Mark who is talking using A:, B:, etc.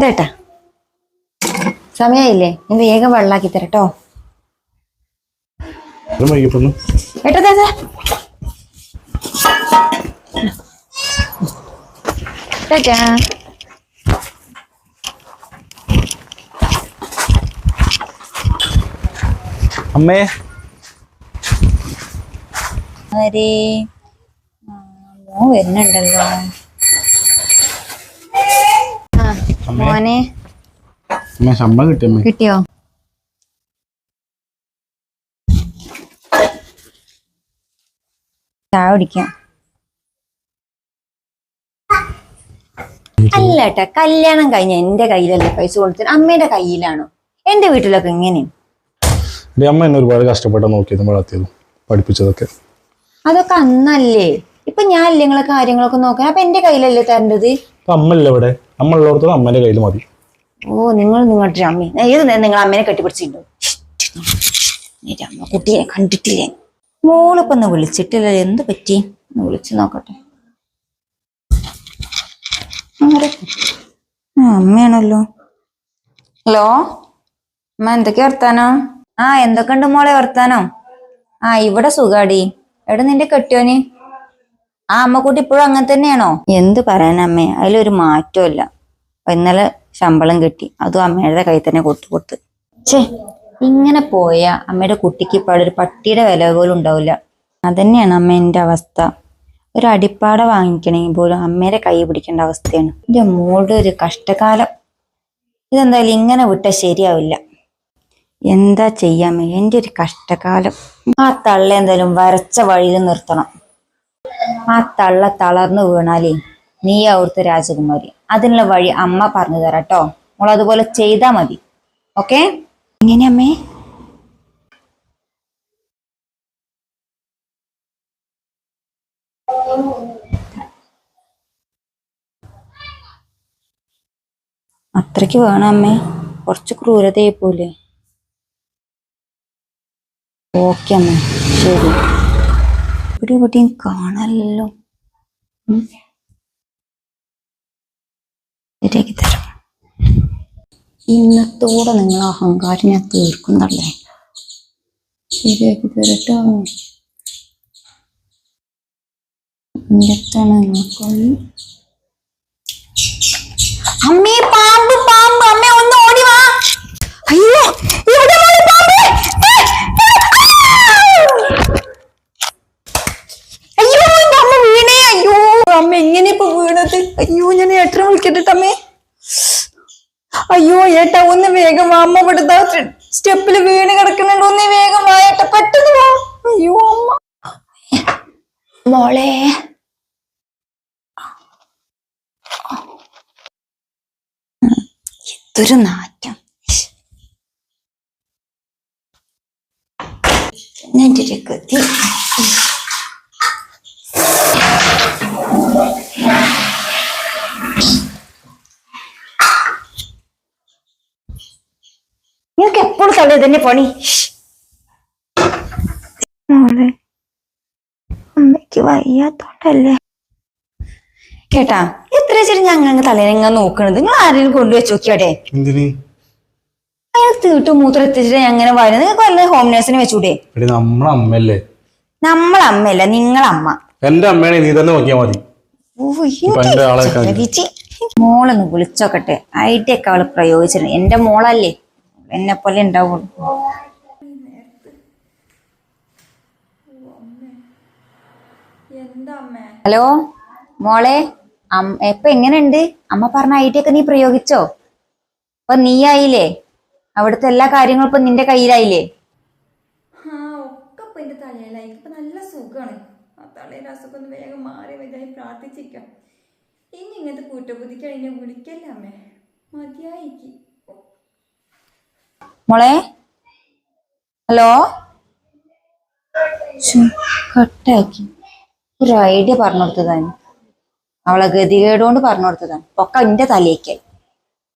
A: ഇതേട്ടാ. സമയമില്ലേ ഞാൻ വേഗം വെള്ളാക്കി തരട്ടോ. ഏട്ടാ ദേ.
B: അമ്മേ.
A: അരേ വരുന്നുണ്ടല്ലോ ആ
B: അമ്മേ.
A: മോനെ.
B: അമ്മേ ശമ്പളം കിട്ടിയമ്മേ
A: കിട്ടിയോ? ചായ കുടിക്കാം. അല്ല ഏട്ടാ കല്യാണം കഴിഞ്ഞ എന്റെ കയ്യിലല്ല പൈസ കൊടുത്തത്? അമ്മയുടെ കയ്യിലാണോ? എന്റെ വീട്ടിലൊക്കെ എങ്ങനെയും?
B: അമ്മ എന്നെ ഒരുപാട് കഷ്ടപ്പെട്ട് നോക്കിയതും വളർത്തിയതും പഠിപ്പിച്ചതൊക്കെ.
A: അതൊക്കെ അന്നല്ലേ. ഇപ്പൊ ഞാൻ അല്ലേ നിങ്ങളെ കാര്യങ്ങളൊക്കെ നോക്കാൻ അപ്പൊ എന്റെ കയ്യിലല്ലേ തരേണ്ടത്?
B: അമ്മല്ല ഇവിടെ? അമ്മ ഉള്ളിടത്തോളം അമ്മേന്റെ കയ്യിൽ മതി.
A: ഓ നിങ്ങൾ നിങ്ങളുടെ അമ്മ ഏത് നേരം നിങ്ങൾ അമ്മേനെ കെട്ടിപ്പിടിച്ചിട്ടുണ്ടോ? കുട്ടിയെ കണ്ടിട്ടില്ലേ? മോളിപ്പോ ഒന്ന് വിളിച്ചിട്ടില്ല എന്ത് പറ്റി? ഒന്ന് വിളിച്ചു നോക്കട്ടെ? അമ്മയാണല്ലോ. ഹലോ? അമ്മ എന്തൊക്കെ വർത്താനോ? ആ എന്തൊക്കെയുണ്ട് മോളെ വർത്താനോ? ആ ഇവിടെ സുഖാടി. എവിടെ നിന്റെ കെട്ടിയോന്? ആ അമ്മക്കുട്ടി ഇപ്പോഴും അങ്ങനെ തന്നെയാണോ? എന്ത് പറയാനമ്മേ അതിലൊരു മാറ്റമില്ല ഇന്നലെ ശമ്പളം കിട്ടി. അതും അമ്മയുടെ കയ്യിൽ തന്നെ കൊടുത്തു കൊടുത്ത്. ഛേ ഇങ്ങനെ പോയ അമ്മയുടെ കുട്ടിക്ക് ഇപ്പോൾ ഒരു പട്ടിയുടെ വില പോലും ഉണ്ടാവില്ല. അതന്നെയാണ് അമ്മ അവസ്ഥ. ഒരു അടിപ്പാട വാങ്ങിക്കണമെങ്കിൽ പോലും അമ്മയുടെ കൈ പിടിക്കേണ്ട അവസ്ഥയാണ്. എന്റെ മോളുടെ ഒരു കഷ്ടകാലം. ഇതെന്തായാലും ഇങ്ങനെ വിട്ടാൽ ശരിയാവില്ല. എന്താ ചെയ്യാമേ എന്റെ ഒരു കഷ്ടകാലം. ആ തള്ള എന്തായാലും വരച്ച വഴിയിൽ നിർത്തണം. ആ തള്ള തളർന്നു വീണാലേ നീ അവിടുത്തെ രാജകുമാരി. അതിനുള്ള വഴി അമ്മ പറഞ്ഞു തരാം കേട്ടോ മോൾ അതുപോലെ ചെയ്താ മതി. ഓക്കെ? എങ്ങനെ അമ്മേ? അത്രയ്ക്ക് വേണം അമ്മേ. കുറച്ച് ക്രൂരതയെ പോലെ. ഓക്കെ അമ്മേ. ശരി. ഇവിടെ ഇവിടെയും കാണാനല്ലോ. ശരിയാക്കി ഇന്നത്തോടെ നിങ്ങൾ അഹങ്കാരം ഞാൻ തീർക്കുന്നല്ലേ ശരിയാക്കി തരട്ടോ. എന്തൊക്കെയാണ് നിങ്ങൾക്കൊന്ന് അമ്മേ പാമ്പ് പാമ്പ് അമ്മ ഒന്ന് ഓടി വാ അയ്യോ ഇവിടെ മോളെ പാമ്പ് ഏ, ഏ, ആ! അയ്യോ എന്റെ അമ്മ വീണേ അയ്യോ അമ്മ എങ്ങനെ ഇപ്പൊ വീണത് അയ്യോ ഞാൻ ഏട്ടനെ വിളിക്കട്ടെ അമ്മേ അയ്യോ ഏട്ട ഒന്ന് വേഗം വാ അമ്മ ഇവിടുത്തെ സ്റ്റെപ്പിൽ വീണ് കിടക്കുന്നുണ്ട്. ഒന്ന് വേഗം വാ ഏട്ട പെട്ടെന്ന് വാ. അയ്യോ അമ്മ. മോളെ. എന്തൊരു നാറ്റം. ഞാൻ ഗതി നിങ്ങൾക്ക് എപ്പോഴും തള്ളി തന്നെ പണി. മോളെ അമ്മയ്ക്ക് വയ്യാത്തോണ്ടല്ലേ? കേട്ടാ എത്ര ചെറിയ ഞങ്ങൾ തലേനങ്ങ നോക്കണത്. നിങ്ങൾ ആരെങ്കിലും കൊണ്ടുവച്ച് നോക്കിയാടെ
B: എന്തിന്?
A: അയാൾ തീട്ടും മൂത്രം എത്തിച്ചിട്ട് അങ്ങനെ വരുന്നത് നിങ്ങൾക്ക് വല്ല ഹോം നേഴ്സിനെ വെച്ചൂടെ?
B: എടി നമ്മളെ അമ്മയല്ലേ?
A: നമ്മളമ്മയല്ല നിങ്ങളമ്മ
B: എന്റെ അമ്മയാണ് നീ തന്നെ നോക്കിയാ മതി.
A: മോളൊന്ന് വിളിച്ചോക്കട്ടെ. ഐഡിയ ഒക്കെ അവൾ പ്രയോഗിച്ചിട്ടുണ്ട്. എന്റെ മോളല്ലേ? എന്നെ പോലെ ഉണ്ടാവുള്ളൂ. ഹലോ മോളെ ഇപ്പൊ എങ്ങനെയുണ്ട്? അമ്മ പറഞ്ഞ ഐഡിയ ഒക്കെ നീ പ്രയോഗിച്ചോ? അപ്പൊ നീ ആയില്ലേ അവിടുത്തെ എല്ലാ കാര്യങ്ങളും ഇപ്പൊ നിന്റെ കയ്യിലായില്ലേ?
C: ഇനി ഇങ്ങനത്തെ കൂട്ടബുദ്ധിക്ക് അതിനെ വിളിക്കല്ലേ അമ്മേ? മതിയായിക്ക്.
A: മോളെ? ഹലോ? കട്ടാക്കി. ഒരു ഐഡിയ പറഞ്ഞു കൊടുത്തതാണ്. അവളെ ഗതികേടുകൊണ്ട് പറഞ്ഞു കൊടുത്തതാണ്. ഒക്കെ എന്റെ തലയേക്കായി